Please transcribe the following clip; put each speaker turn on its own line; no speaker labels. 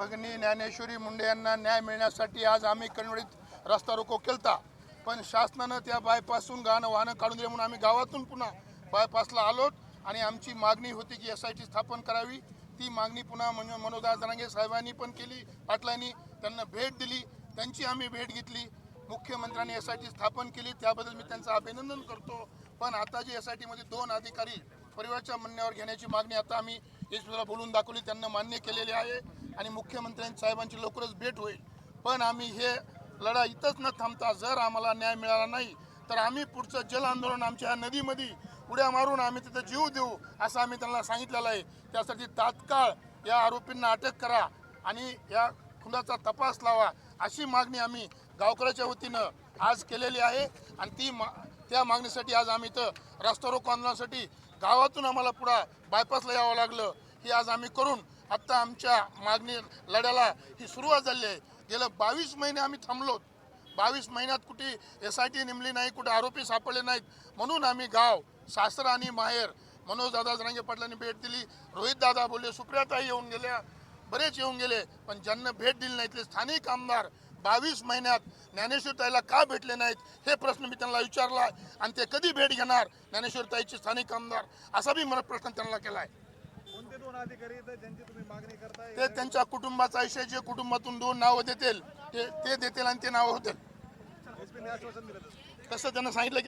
भगिनी ज्ञानेश्वरी मुंडे यांना न्याय मिळण्यासाठी आज आम्ही कणवडीत रस्ता रोको केलता. पण शासनानं त्या बायपासून गाणं वाहनं काढून दिले म्हणून आम्ही गावातून पुन्हा बायपासला आलोत आणि आमची मागणी होती की एस आय टी स्थापन करावी. ती मागणी पुन्हा मन मनोदास जरांगे साहेबांनी पण केली पाटलांनी त्यांना भेट दिली त्यांची आम्ही भेट घेतली. मुख्यमंत्र्यांनी एस आय टी स्थापन केली त्याबद्दल मी त्यांचं अभिनंदन करतो. पण आता जे एस आय टीमध्ये दोन अधिकारी परिवारच्या म्हणण्यावर घेण्याची मागणी आता आम्ही एस बोलून दाखवली त्यांना मान्य केलेले आहे आणि मुख्यमंत्र्यांच्या साहेबांची लवकरच भेट होईल. पण आम्ही हे लढा इथंच न थांबता जर आम्हाला न्याय मिळाला नाही तर आम्ही पुढचं जल आंदोलन आमच्या नदीमध्ये उड्या मारून आम्ही तिथं जीव देऊ असं आम्ही त्यांना सांगितलेलं आहे. त्यासाठी तात्काळ या आरोपींना अटक करा आणि या खुलाचा तपास लावा अशी मागणी आम्ही गावकऱ्याच्या वतीनं आज केलेली आहे. आणि ती मा त्या मागणीसाठी आज आम्ही इथं रस्ता रोको आंदोलनासाठी गावातून आम्हाला पुढं बायपासला यावं लागलं. हे आज आम्ही करून आत्ता आमच्या मागणी लढ्याला ही सुरुवात झाली आहे. गेलं बावीस महिने आम्ही थांबलो बावीस महिन्यात कुठे एस आय टी नेमली नाही कुठे आरोपी सापडले नाहीत. म्हणून आम्ही गाव सासर आणि माहेर मनोज दादा जरांगे पाटलांनी भेट दिली. रोहित दादा बोलले सुप्रियाताई येऊन गेल्या. बरेच येऊन गेले पण ज्यांना भेट दिली नाही ते स्थानिक आमदार बावीस महिन्यात ज्ञानेश्वर ताईला का भेटले नाहीत? हे प्रश्न मी त्यांना विचारला आणि ते कधी भेट घेणार? ज्ञानेश्वर ताईचे स्थानिक आमदार असा बी मला प्रश्न त्यांना केला आहे
कोणते दोन अधिकारी आहेत ज्यांची तुम्ही मागणी करताय?
ते त्यांच्या कुटुंबाचा आयुष्य जे कुटुंबातून दोन नावं देतील ते ते देतील आणि ते नावं होतील.
तसं.
तसं त्यांना सांगितलं की